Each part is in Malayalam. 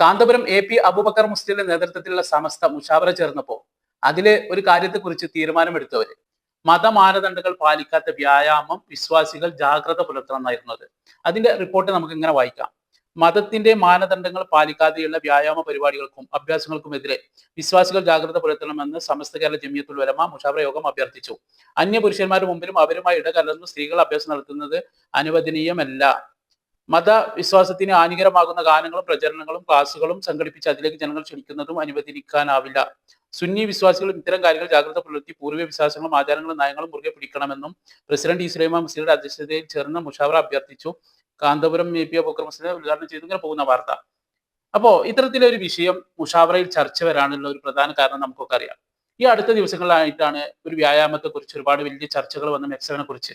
കാന്തപുരം എ പി അബൂബക്കർ മുസ്ലിന്റെ നേതൃത്വത്തിലുള്ള സമസ്ത മുഷാവറ ചേർന്നപ്പോ അതിലെ ഒരു കാര്യത്തെക്കുറിച്ച് തീരുമാനമെടുത്തവര് മതമാനദണ്ഡങ്ങൾ പാലിക്കാത്ത വ്യായാമം വിശ്വാസികൾ ജാഗ്രത പുലർത്തണം എന്നായിരുന്നു അത്. അതിന്റെ റിപ്പോർട്ട് നമുക്ക് ഇങ്ങനെ വായിക്കാം. മതത്തിന്റെ മാനദണ്ഡങ്ങൾ പാലിക്കാതെയുള്ള വ്യായാമ പരിപാടികൾക്കും അഭ്യാസങ്ങൾക്കുമെതിരെ വിശ്വാസികൾ ജാഗ്രത പുലർത്തണമെന്ന് സമസ്ത കേരള ജമിയത്തുൽ ഉലമ മുഷാവറ യോഗം അഭ്യർത്ഥിച്ചു. അന്യ പുരുഷന്മാരുടെ മുമ്പിലും അവരുമായി ഇടകലർന്ന് സ്ത്രീകൾ അഭ്യാസം നടത്തുന്നത് അനുവദനീയമല്ല. മതവിശ്വാസത്തിന് ഹാനികരമാകുന്ന ഗാനങ്ങളും പ്രചരണങ്ങളും ക്ലാസുകളും സംഘടിപ്പിച്ച് അതിലേക്ക് ജനങ്ങൾ ക്ഷണിക്കുന്നതും അനുവദിക്കാനാവില്ല. സുന്നി വിശ്വാസികളും ഇത്തരം കാര്യങ്ങൾ ജാഗ്രത പുലർത്തി പൂർവ വിശ്വാസങ്ങളും ആചാരങ്ങളും നയങ്ങളും മുറുകെ പിടിക്കണമെന്നും പ്രസിഡന്റ് ഇസ്ലൈമ മുസ്ലിയുടെ അധ്യക്ഷതയിൽ ചേർന്ന മുഷാവറ അഭ്യർത്ഥിച്ചു. കാന്തപുരം എ പി അബൂക്കർ മുസ്ലിം ഉദ്ഘാടനം ചെയ്തു. ഇങ്ങനെ പോകുന്ന വാർത്ത. അപ്പോ ഇത്തരത്തിലൊരു വിഷയം മുഷാവറയിൽ ചർച്ച വരാനുള്ള ഒരു പ്രധാന കാരണം നമുക്കൊക്കെ അറിയാം. ഈ അടുത്ത ദിവസങ്ങളിലായിട്ടാണ് ഒരു വ്യായാമത്തെ കുറിച്ച് ഒരുപാട് വലിയ ചർച്ചകൾ വന്ന മെക്സവിനെ കുറിച്ച്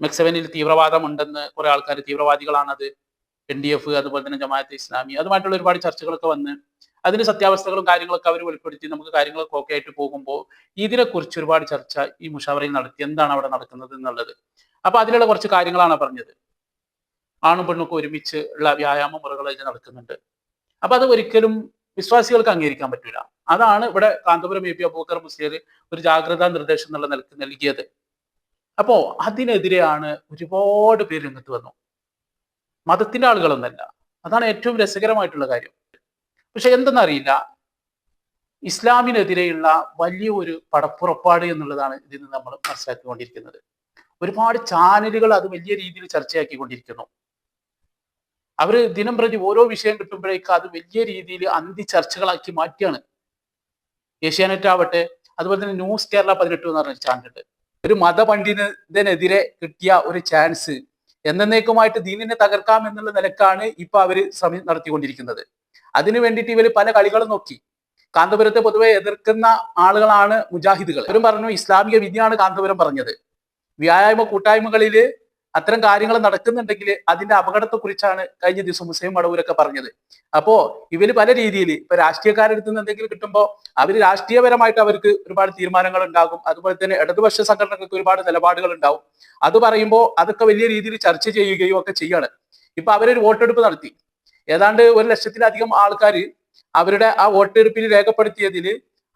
മെക്സവനിൽ തീവ്രവാദം ഉണ്ടെന്ന് കുറെ ആൾക്കാർ തീവ്രവാദികളാണത് എൻ ഡി എഫ് അതുപോലെ തന്നെ ജമാഅത്ത് ഇസ്ലാമി അതുമായിട്ടുള്ള ഒരുപാട് ചർച്ചകളൊക്കെ വന്ന് അതിന് സത്യാവസ്ഥകളും കാര്യങ്ങളൊക്കെ അവർ വെളിപ്പെടുത്തി നമുക്ക് കാര്യങ്ങളൊക്കെ ഒക്കെ ആയിട്ട് പോകുമ്പോൾ ഇതിനെക്കുറിച്ച് ഒരുപാട് ചർച്ച ഈ മുഷാവറയിൽ നടത്തി. എന്താണ് അവിടെ നടക്കുന്നത് എന്നുള്ളത്. അപ്പൊ അതിലുള്ള കുറച്ച് കാര്യങ്ങളാണ് പറഞ്ഞത്. ആണും പെണ്ണൊക്കെ ഒരുമിച്ച് ഉള്ള വ്യായാമ മുറകൾ അതിൽ നടക്കുന്നുണ്ട്. അപ്പൊ അത് ഒരിക്കലും വിശ്വാസികൾക്ക് അംഗീകരിക്കാൻ പറ്റൂല. അതാണ് ഇവിടെ കാന്തപുരം എ പി അബൂക്കർ മുസ്ലിയർ ഒരു ജാഗ്രതാ നിർദ്ദേശം എന്നുള്ള നിലയ്ക്ക് നൽകിയത്. അപ്പോ അതിനെതിരെയാണ് ഒരുപാട് പേര് രംഗത്ത് വന്നു. മതത്തിന്റെ ആളുകളൊന്നല്ല. അതാണ് ഏറ്റവും രസകരമായിട്ടുള്ള കാര്യം. പക്ഷെ എന്തെന്നറിയില്ല. ഇസ്ലാമിനെതിരെയുള്ള വലിയ ഒരു പടപ്പുറപ്പാട് എന്നുള്ളതാണ് ഇതിൽ നിന്ന് നമ്മൾ മനസ്സിലാക്കിക്കൊണ്ടിരിക്കുന്നത്. ഒരുപാട് ചാനലുകൾ അത് വലിയ രീതിയിൽ ചർച്ചയാക്കിക്കൊണ്ടിരിക്കുന്നു. അവർ ദിനം പ്രതി ഓരോ വിഷയം കിട്ടുമ്പോഴേക്കും അത് വലിയ രീതിയിൽ അന്തി ചർച്ചകളാക്കി മാറ്റിയാണ്. ഏഷ്യാനെറ്റ് ആവട്ടെ അതുപോലെ തന്നെ ന്യൂസ് കേരള പതിനെട്ട് എന്ന് പറഞ്ഞ ചാനലുണ്ട്. ഒരു മതപണ്ഡിതനെതിരെ കിട്ടിയ ഒരു ചാൻസ് എന്നേക്കുമായിട്ട് ദീനിനെ തകർക്കാം എന്നുള്ള നിലക്കാണ് ഇപ്പൊ അവർ ശ്രമം നടത്തിക്കൊണ്ടിരിക്കുന്നത്. അതിനു വേണ്ടിയിട്ട് ഇവർ പല കളികളും നോക്കി. കാന്തപുരത്തെ പൊതുവെ എതിർക്കുന്ന ആളുകളാണ് മുജാഹിദുകൾ. അവരും പറഞ്ഞു ഇസ്ലാമിക വിധിയാണ് കാന്തപുരം പറഞ്ഞത്. വ്യായാമ കൂട്ടായ്മകളിൽ അത്തരം കാര്യങ്ങൾ നടക്കുന്നുണ്ടെങ്കിൽ അതിന്റെ അപകടത്തെ കുറിച്ചാണ് കഴിഞ്ഞ ദിവസം മുസ്ലിം മടവൂരൊക്കെ പറഞ്ഞത്. അപ്പോ ഇവർ പല രീതിയിൽ ഇപ്പൊ രാഷ്ട്രീയക്കാരെടുത്ത് നിന്ന് എന്തെങ്കിലും കിട്ടുമ്പോൾ അവർ രാഷ്ട്രീയപരമായിട്ട് അവർക്ക് ഒരുപാട് തീരുമാനങ്ങൾ ഉണ്ടാകും. അതുപോലെ തന്നെ ഇടതുപക്ഷ സംഘടനകൾക്ക് ഒരുപാട് നിലപാടുകൾ ഉണ്ടാവും. അത് പറയുമ്പോൾ അതൊക്കെ വലിയ രീതിയിൽ ചർച്ച ചെയ്യുകയും ഒക്കെ ചെയ്യാണ്. ഇപ്പൊ അവരൊരു വോട്ടെടുപ്പ് നടത്തി. ഏതാണ്ട് ഒരു ലക്ഷത്തിലധികം ആൾക്കാർ അവരുടെ ആ വോട്ടെടുപ്പിൽ രേഖപ്പെടുത്തിയതിൽ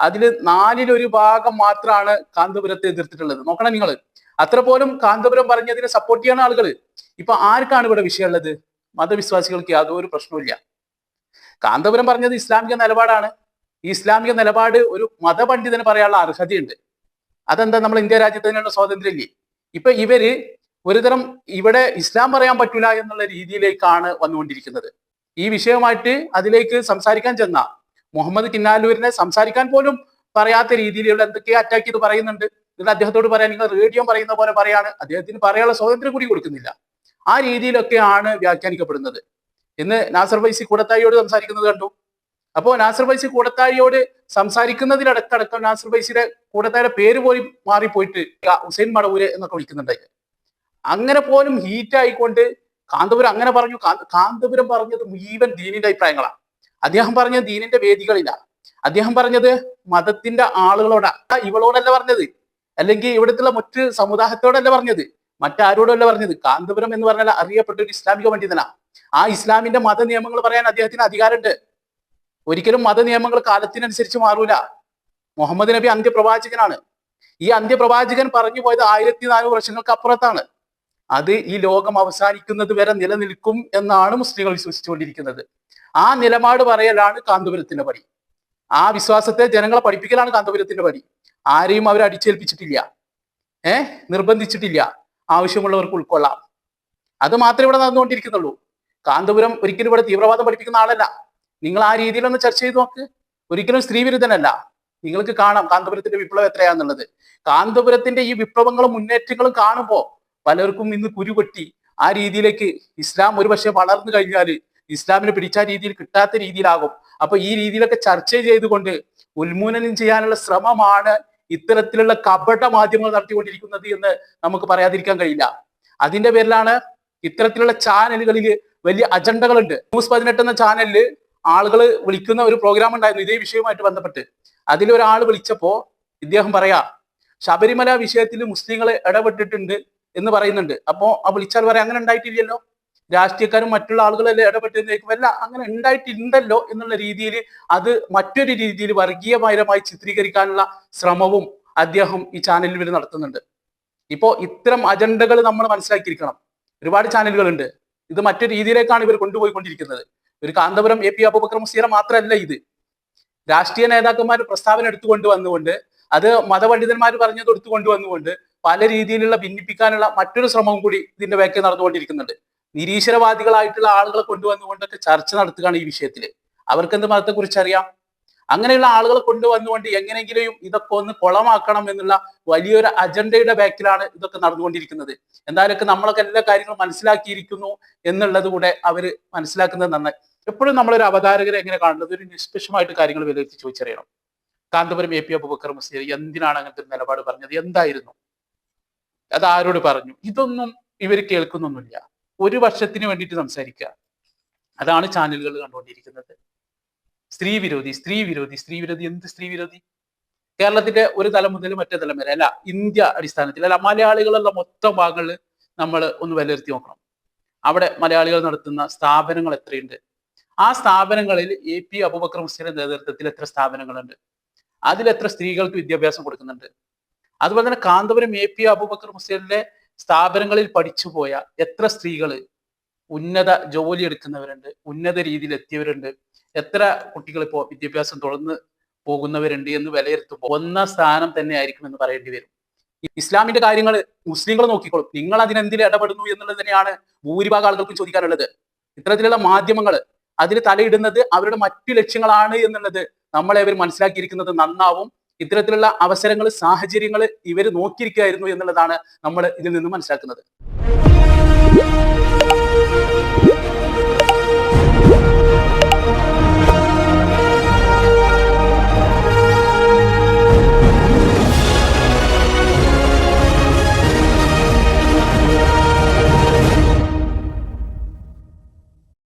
അതിൽ നാലിലൊരു ഭാഗം മാത്രമാണ് കാന്തപുരത്തെ എതിർത്തിട്ടുള്ളത്. നോക്കണം നിങ്ങൾ അത്ര പോലും കാന്തപുരം പറഞ്ഞതിനെ സപ്പോർട്ട് ചെയ്യണ ആളുകൾ ഇപ്പൊ ആർക്കാണ് ഇവിടെ വിഷയമുള്ളത് മതവിശ്വാസികൾക്ക് യാതൊരു പ്രശ്നവുമില്ല. കാന്തപുരം പറഞ്ഞത് ഇസ്ലാമിക നിലപാടാണ്. ഈ ഇസ്ലാമിക നിലപാട് ഒരു മതപണ്ഡിതന് പറയാനുള്ള അർഹതയുണ്ട്. അതെന്താ? നമ്മൾ ഇന്ത്യ രാജ്യത്ത് സ്വാതന്ത്ര്യം ഇല്ലേ ഇപ്പൊ ഇവർ ഒരുതരം ഇവിടെ ഇസ്ലാം പറയാൻ പറ്റില്ല എന്നുള്ള രീതിയിലേക്കാണ് വന്നുകൊണ്ടിരിക്കുന്നത്. ഈ വിഷയമായിട്ട് അതിലേക്ക് സംസാരിക്കാൻ ചെന്ന. മുഹമ്മദ് കിന്നാലൂരിനെ സംസാരിക്കാൻ പോലും പറയാത്ത രീതിയിലുള്ള എന്തൊക്കെയോ അറ്റാക്ക് ചെയ്ത് പറയുന്നുണ്ട്. എന്നിട്ട് അദ്ദേഹത്തോട് പറയാൻ നിങ്ങൾ റേഡിയോ പറയുന്ന പോലെ പറയാണ്. അദ്ദേഹത്തിന് പറയാനുള്ള സ്വാതന്ത്ര്യം കൂടി കൊടുക്കുന്നില്ല. ആ രീതിയിലൊക്കെയാണ് വ്യാഖ്യാനിക്കപ്പെടുന്നത്. ഇന്ന് നാസർ വൈസി കൂടത്തായിയോട് സംസാരിക്കുന്നത് കണ്ടു. അപ്പോ നാസർ വൈസി കൂടത്തായിയോട് സംസാരിക്കുന്നതിലടക്കടക്കം നാസർ വൈസിയുടെ കൂടത്തായുടെ പേര് പോലും മാറിപ്പോയിട്ട് ഹുസൈൻ മടവൂര് എന്നൊക്കെ വിളിക്കുന്നുണ്ട്. അങ്ങനെ പോലും ഹീറ്റ് ആയിക്കൊണ്ട് കാന്തപുരം അങ്ങനെ പറഞ്ഞു. കാന്തപുരം പറഞ്ഞത് മുഴുവൻ ദീനിന്റെ അഭിപ്രായങ്ങളാണ്. അദ്ദേഹം പറഞ്ഞത് ദീനിന്റെ വേദികളിലാണ്. അദ്ദേഹം പറഞ്ഞത് മതത്തിന്റെ ആളുകളോടാ ഇവളോടല്ല പറഞ്ഞത്. അല്ലെങ്കിൽ ഇവിടുത്തെ മറ്റ് സമുദായത്തോടല്ല പറഞ്ഞത്? മറ്റാരോടല്ല പറഞ്ഞത്? കാന്തപുരം എന്ന് പറഞ്ഞാൽ അറിയപ്പെട്ട ഒരു ഇസ്ലാമിക പണ്ഡിതനാ. ആ ഇസ്ലാമിന്റെ മത നിയമങ്ങൾ പറയാൻ അദ്ദേഹത്തിന് അധികാരമുണ്ട്. ഒരിക്കലും മത നിയമങ്ങൾ കാലത്തിനനുസരിച്ച് മാറൂല. മുഹമ്മദ് നബി അന്ത്യപ്രവാചകനാണ്. ഈ അന്ത്യപ്രവാചകൻ പറഞ്ഞു പോയത് ആയിരത്തി നാനൂറ് വർഷങ്ങൾക്ക് അപ്പുറത്താണ്. അത് ഈ ലോകം അവസാനിക്കുന്നത് വരെ നിലനിൽക്കും എന്നാണ് മുസ്ലിങ്ങൾ വിശ്വസിച്ചുകൊണ്ടിരിക്കുന്നത്. ആ നിലപാട് പറയലാണ് കാന്തപുരത്തിന്റെ പടി. ആ വിശ്വാസത്തെ ജനങ്ങളെ പഠിപ്പിക്കലാണ് കാന്തപുരത്തിന്റെ പണി ആരെയും അവർ അടിച്ചേൽപ്പിച്ചിട്ടില്ല. ഏ? നിർബന്ധിച്ചിട്ടില്ല. ആവശ്യമുള്ളവർക്ക് ഉൾക്കൊള്ളാം. അത് മാത്രമേ ഇവിടെ നടന്നുകൊണ്ടിരിക്കുന്നുള്ളൂ. കാന്തപുരം ഒരിക്കലും ഇവിടെ തീവ്രവാദം പഠിപ്പിക്കുന്ന ആളല്ല. നിങ്ങൾ ആ രീതിയിലൊന്ന് ചർച്ച ചെയ്ത് നോക്ക്. ഒരിക്കലും സ്ത്രീവിരുദ്ധനല്ല നിങ്ങൾക്ക് കാണാം കാന്തപുരത്തിന്റെ വിപ്ലവം എത്രയാന്നുള്ളത്. കാന്തപുരത്തിന്റെ ഈ വിപ്ലവങ്ങളും മുന്നേറ്റങ്ങളും കാണുമ്പോൾ പലർക്കും ഇന്ന് കുരുപൊട്ടി. ആ രീതിയിലേക്ക് ഇസ്ലാം ഒരു പക്ഷേ വളർന്നു കഴിഞ്ഞാൽ ഇസ്ലാമിനെ പിടിച്ച രീതിയിൽ കിട്ടാത്ത രീതിയിലാകും. അപ്പൊ ഈ രീതിയിലൊക്കെ ചർച്ച ചെയ്തുകൊണ്ട് ഉന്മൂലനം ചെയ്യാനുള്ള ശ്രമമാണ് ഇത്തരത്തിലുള്ള കപട മാധ്യമങ്ങൾ നടത്തിക്കൊണ്ടിരിക്കുന്നത് എന്ന് നമുക്ക് പറയാതിരിക്കാൻ കഴിയില്ല. അതിന്റെ പേരിലാണ് ഇത്തരത്തിലുള്ള ചാനലുകളിൽ വലിയ അജണ്ടകളുണ്ട്. ന്യൂസ് പതിനെട്ട് എന്ന ചാനലിൽ ആളുകൾ വിളിക്കുന്ന ഒരു പ്രോഗ്രാം ഉണ്ടായിരുന്നു ഇതേ വിഷയവുമായിട്ട് ബന്ധപ്പെട്ട്. അതിൽ ഒരാൾ വിളിച്ചപ്പോ ഇദ്ദേഹം പറയാ ശബരിമല വിഷയത്തിൽ മുസ്ലിങ്ങൾ ഇടപെട്ടിട്ടുണ്ട് എന്ന് പറയുന്നുണ്ട്. അപ്പോ ആ വിളിച്ചാൽ പറയാം അങ്ങനെ ഉണ്ടായിട്ടില്ലല്ലോ. രാഷ്ട്രീയക്കാരും മറ്റുള്ള ആളുകളെല്ലാം ഇടപെട്ടിരുന്നേക്കും അല്ല അങ്ങനെ ഉണ്ടായിട്ടുണ്ടല്ലോ എന്നുള്ള രീതിയിൽ അത് മറ്റൊരു രീതിയിൽ വർഗീയപരമായി ചിത്രീകരിക്കാനുള്ള ശ്രമവും അദ്ദേഹം ഈ ചാനലിൽ വരെ നടത്തുന്നുണ്ട്. ഇപ്പോൾ ഇത്തരം അജണ്ടകൾ നമ്മൾ മനസ്സിലാക്കിയിരിക്കണം. ഒരുപാട് ചാനലുകളുണ്ട് ഇത് മറ്റൊരു രീതിയിലേക്കാണ് ഇവർ കൊണ്ടുപോയിക്കൊണ്ടിരിക്കുന്നത്. ഒരു കാന്തപുരം എ പി അബൂബക്കർ മുസീറ മാത്രമല്ല ഇത്. രാഷ്ട്രീയ നേതാക്കന്മാർ പ്രസ്താവന എടുത്തുകൊണ്ട് വന്നുകൊണ്ട് അത് മതപണ്ഡിതന്മാർ പറഞ്ഞത് എടുത്തുകൊണ്ട് വന്നുകൊണ്ട് പല രീതിയിലുള്ള ഭിന്നിപ്പിക്കാനുള്ള മറ്റൊരു ശ്രമവും കൂടി ഇതിന്റെ വേക്കെ നടന്നുകൊണ്ടിരിക്കുന്നുണ്ട്. നിരീശ്വരവാദികളായിട്ടുള്ള ആളുകളെ കൊണ്ടുവന്നുകൊണ്ടൊക്കെ ചർച്ച നടത്തുകയാണ് ഈ വിഷയത്തിൽ അവർക്ക് എന്ത് മതത്തെ കുറിച്ച് അറിയാം അങ്ങനെയുള്ള ആളുകളെ കൊണ്ടുവന്നുകൊണ്ട് എങ്ങനെയെങ്കിലും ഇതൊക്കെ ഒന്ന് കുളമാക്കണം എന്നുള്ള വലിയൊരു അജണ്ടയുടെ ബാക്കിലാണ് ഇതൊക്കെ നടന്നുകൊണ്ടിരിക്കുന്നത്. എന്തായാലും നമ്മളൊക്കെ എല്ലാ കാര്യങ്ങളും മനസ്സിലാക്കിയിരിക്കുന്നു എന്നുള്ളത് കൂടെ അവർ മനസ്സിലാക്കുന്നത് നന്നായി. എപ്പോഴും നമ്മളൊരു അവതാരകരെ എങ്ങനെ കാണുന്നത്? ഒരു നിഷ്പക്ഷമായിട്ട് കാര്യങ്ങൾ വിലയിരുത്തി ചോദിച്ചറിയണം. കാന്തപുരം എ പി അബുബക്കർ മുസ്ലിം എന്തിനാണ് അങ്ങനത്തെ നിലപാട് പറഞ്ഞത്? എന്തായിരുന്നു? അത് ആരോട് പറഞ്ഞു? ഇതൊന്നും ഇവർ കേൾക്കുന്നൊന്നുമില്ല. ഒരു വർഷത്തിന് വേണ്ടിയിട്ട് സംസാരിക്കുക. അതാണ് ചാനലുകൾ കണ്ടുകൊണ്ടിരിക്കുന്നത്. സ്ത്രീ വിരോധി സ്ത്രീ വിരോധി സ്ത്രീ വിരോധി. എന്ത് സ്ത്രീ വിരോധി? കേരളത്തിന്റെ ഒരു തലം മുതൽ മറ്റേ തലം വരെ അല്ല ഇന്ത്യ അടിസ്ഥാനത്തിൽ അല്ല മലയാളികളുള്ള മൊത്തം ഭാഗങ്ങൾ നമ്മൾ ഒന്ന് വിലയിരുത്തി നോക്കണം. അവിടെ മലയാളികൾ നടത്തുന്ന സ്ഥാപനങ്ങൾ എത്രയുണ്ട്? ആ സ്ഥാപനങ്ങളിൽ എ പി അബുബക്കർ മുസ്ലിന്റെ നേതൃത്വത്തിൽ എത്ര സ്ഥാപനങ്ങളുണ്ട്? അതിൽ എത്ര സ്ത്രീകൾക്ക് വിദ്യാഭ്യാസം കൊടുക്കുന്നുണ്ട്? അതുപോലെ തന്നെ കാന്തപുരം എ പി അബൂബക്കർ മുസ്ലിന്റെ സ്ഥാപനങ്ങളിൽ പഠിച്ചുപോയ എത്ര സ്ത്രീകൾ ഉന്നത ജോലി എടുക്കുന്നവരുണ്ട് ഉന്നത രീതിയിൽ എത്തിയവരുണ്ട് എത്ര കുട്ടികൾ ഇപ്പോൾ വിദ്യാഭ്യാസം തുടർന്ന് പോകുന്നവരുണ്ട് എന്ന് വിലയിരുത്തുമ്പോൾ ഒന്നാം സ്ഥാനം തന്നെ ആയിരിക്കും എന്ന് പറയേണ്ടി വരും. ഇസ്ലാമിന്റെ കാര്യങ്ങൾ മുസ്ലിങ്ങൾ നോക്കിക്കോളും. നിങ്ങൾ അതിനെന്തിൽ ഇടപെടുന്നു എന്നുള്ളത് തന്നെയാണ് ഭൂരിഭാഗം ആളുകൾക്കും ചോദിക്കാനുള്ളത്. ഇത്തരത്തിലുള്ള മാധ്യമങ്ങൾ അതിൽ തലയിടുന്നത് അവരുടെ മറ്റു ലക്ഷ്യങ്ങളാണ് എന്നുള്ളത് നമ്മളെ അവർ മനസ്സിലാക്കിയിരിക്കുന്നത് നന്നാവും. ഇത്തരത്തിലുള്ള അവസരങ്ങൾ സാഹചര്യങ്ങൾ ഇവർ നോക്കിയിരിക്കുകയായിരുന്നു എന്നുള്ളതാണ് നമ്മൾ ഇതിൽ നിന്ന് മനസ്സിലാക്കുന്നത്.